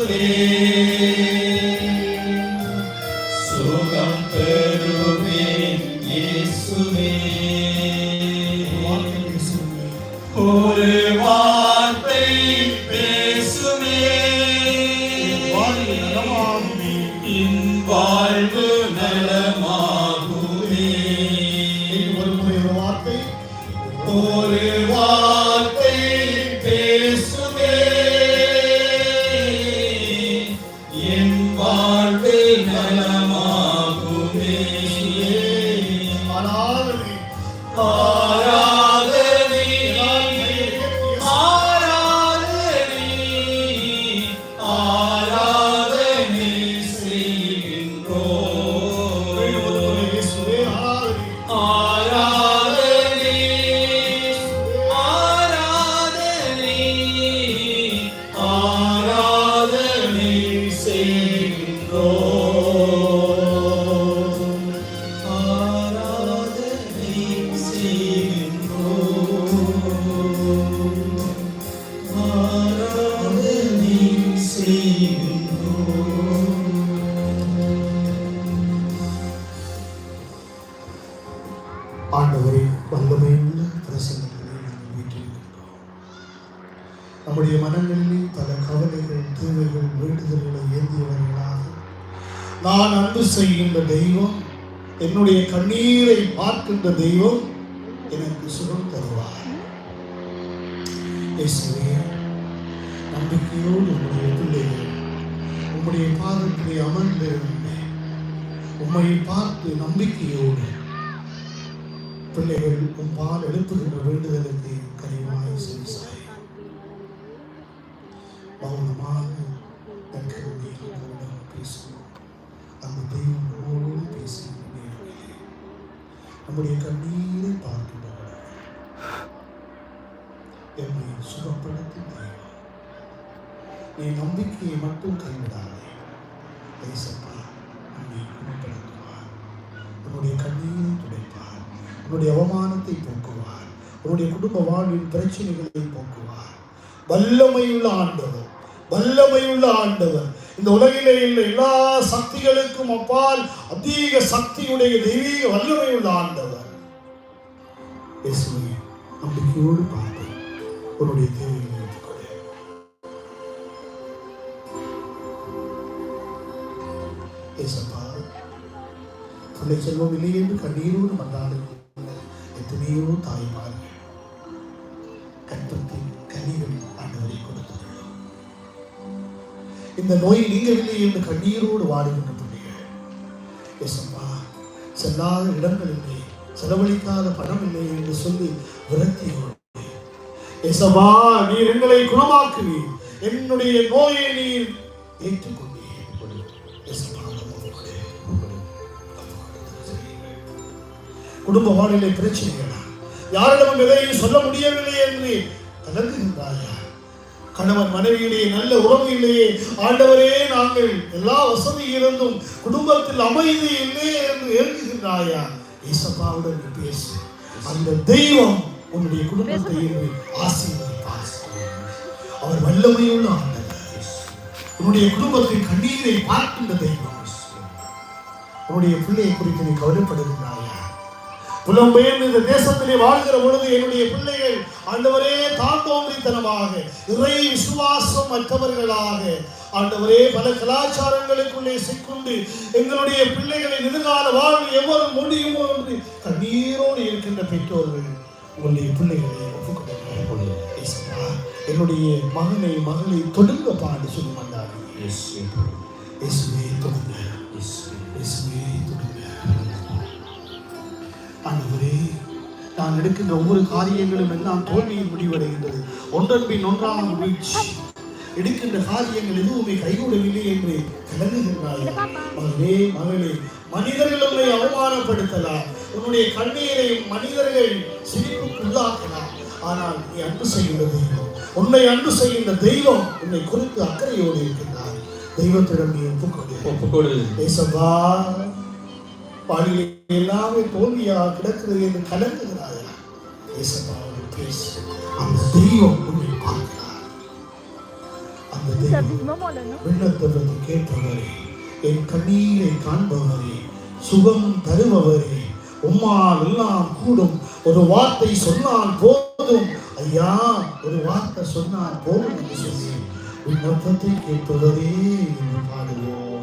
சுகம் நம்முடைய மனங்களில் பல கவலைகள் தேவைகள் வேண்டுதல்களை ஏந்தியவர்களாக. நான் அன்பு செய்கின்ற தெய்வம் என்னுடைய கண்ணீரை பார்க்கின்ற தெய்வம் எனக்கு சுகம் தருவார். நம்பிக்கையோடு உங்களுடைய பிள்ளைகள் உம்முடைய பாதத்திலே அமர்ந்திருந்தேன் உம்மை பார்த்து நம்பிக்கையோடு பிள்ளைகள் உன் பால் எழுப்புகின்ற வேண்டுதலுக்கு கனிவாய் செவிசாய் மௌனமாக தன் கருணையில் அவரிடம் பேசுவோம். அந்த தெய்வம் நம்மோடு பேசி நேரங்களிலே நம்முடைய கண்ணீரை பார்க்கின்றவர் என்னை சுகப்படுத்தும் தெய்வம். நீ நம்பிக்கையை மட்டும் கைவிடாதே. ஏசப்பா நம்மை குணப்படுத்துவார். உன்னுடைய கண்ணீரை துடைப்பார். உன்னுடைய அவமானத்தை போக்குவார். உன்னுடைய குடும்ப வாழ்வின் பிரச்சனைகளை போக்குவார். வல்லமையுள்ள ஆண்டவர் வல்லமையுள்ள ஆண்டவர். இந்த உலகிலே உள்ள எல்லா சக்திகளுக்கும் அப்பால் அதிக சக்தியுடைய தெய்வீக வல்லமையுள்ள ஆண்டவர். இயேசுவை நம்பிக்கையோடு பார்த்து உன்னுடைய தேவையை ஏற்றுக்கொடு ஏசப்பா பிள்ளை செல்வம் இல்லை என்று கண்ணீரோடு மன்றாடுகின்ற எத்தனையோ தாய்மார்கள் கற்பத்தை இந்த நோய் நீங்கவில்லை என்று கண்ணீரோடு வாடுகின்ற பிள்ளைகள். ஏசப்பா செல்லாத இடங்கள் இல்லை செலவழிக்காத பணம் இல்லை என்று சொல்லி விரக்தியோடு ஏசப்பா நீர் எங்களை குணமாக்குவீர். என்னுடைய நோயை நீர் ஏற்றுக்கொண்டீர். குடும்ப வாழ்நிலை பிரச்சனைகளா? யாரிடமும் எதையும் சொல்ல முடியவில்லை என்று கலங்குகின்றாயா கணவன் மனைவியிலேயே நல்ல உறவு ஆண்டவரே நாங்கள் எல்லா வசதி இருந்தும் குடும்பத்தில் அமைதி இல்லையே என்று ஏங்குகின்றாயா ஏசப்பாவுடன் பேசு. அந்த தெய்வம் உன்னுடைய குடும்பத்தை ஆசீர்வதிப்பார். அவர் வல்லமையுள்ள ஆண்டவர். உன்னுடைய குடும்பத்தின் கண்ணீரை பார்க்கின்ற தெய்வம். உன்னுடைய பிள்ளையை குறித்து நீ கவலைப்படுகின்றாயா புலம்பெயர்ந்து இந்த தேசத்திலே வாழ்கிற பொழுது என்னுடைய பிள்ளைகள் ஆண்டவரே தாந்தோன்றித்தனமாக இறை விசுவாசம் மற்றவர்களாக ஆண்டவரே பல கலாச்சாரங்களுக்குள்ளே சிக்குண்டு எங்களுடைய பிள்ளைகளின் எதிர்கால வாழ்வு எவ்வாறு முடியுமோ என்று கண்ணீரோடு இருக்கின்ற பெற்றோர்கள் உங்களுடைய பிள்ளைகளை ஒப்புக்கொள்ள என்னுடைய மகனை மகளை தொடுங்க பாடு சொல்லி வந்தார்கள் இயேசுவே தொடுங்க. இயேசுவே தொடுங்க. ஆண்டவரே நான் எடுக்கின்ற ஒவ்வொரு காரியங்களும் எல்லாம் தோல்வியில் முடிவடைகின்றது. ஒன்றன் பின் ஒன்றாக வீழ்ச்சி. எடுக்கின்ற காரியங்கள் எதுவுமே கைகூடவில்லை என்று கலங்குகின்றாய் மகளே மகளே மனிதர்கள் உன்னை அவமானப்படுத்தலாம். உன்னுடைய கண்ணீரை மனிதர்கள் சிரிப்புக்கு உள்ளாக்கலாம். ஆனால் நீ அன்பு செய்கின்ற தெய்வம். உன்னை அன்பு செய்கின்ற தெய்வம் உன்னை குறித்து அக்கறையோடு இருக்கின்றார். தெய்வத்திடம் நீ ஒப்புக்கொடு ஒப்புக்கொடு ஏசப்பா பாடியிலே எல்லாமே தோல்வியாக கிடக்கிறது என்று கலங்குகிறார்கள். அந்த தெய்வம் உன்னை கேட்பவரே என் கண்ணீரை காண்பவரே சுகம் தருபவரே உம்மால் எல்லாம் கூடும். ஒரு வார்த்தை சொன்னால் போதும். ஐயா ஒரு வார்த்தை சொன்னால் போதும் என்று சொல்லி விண்ணப்பத்தை கேட்பவரே என்று பாடுவோம்.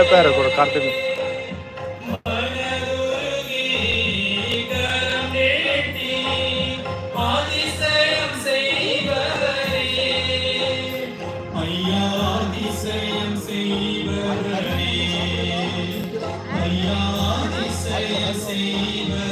பேர் கூட கார்த்திக் Amen.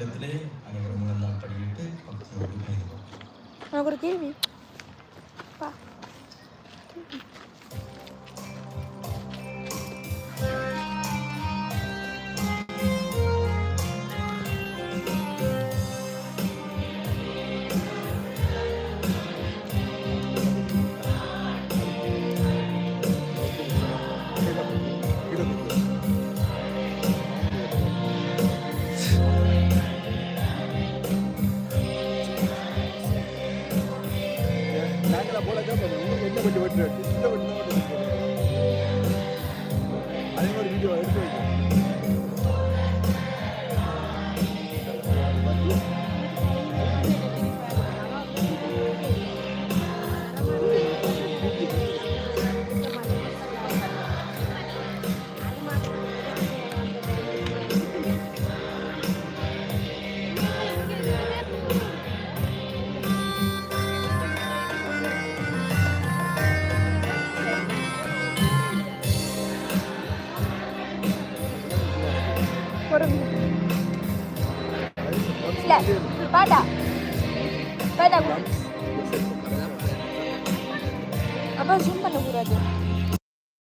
இடத்திலே அனைவரும் முதலாம் படியிட்டு படிக்கிட்டு எனக்கு ஒரு கேள்வி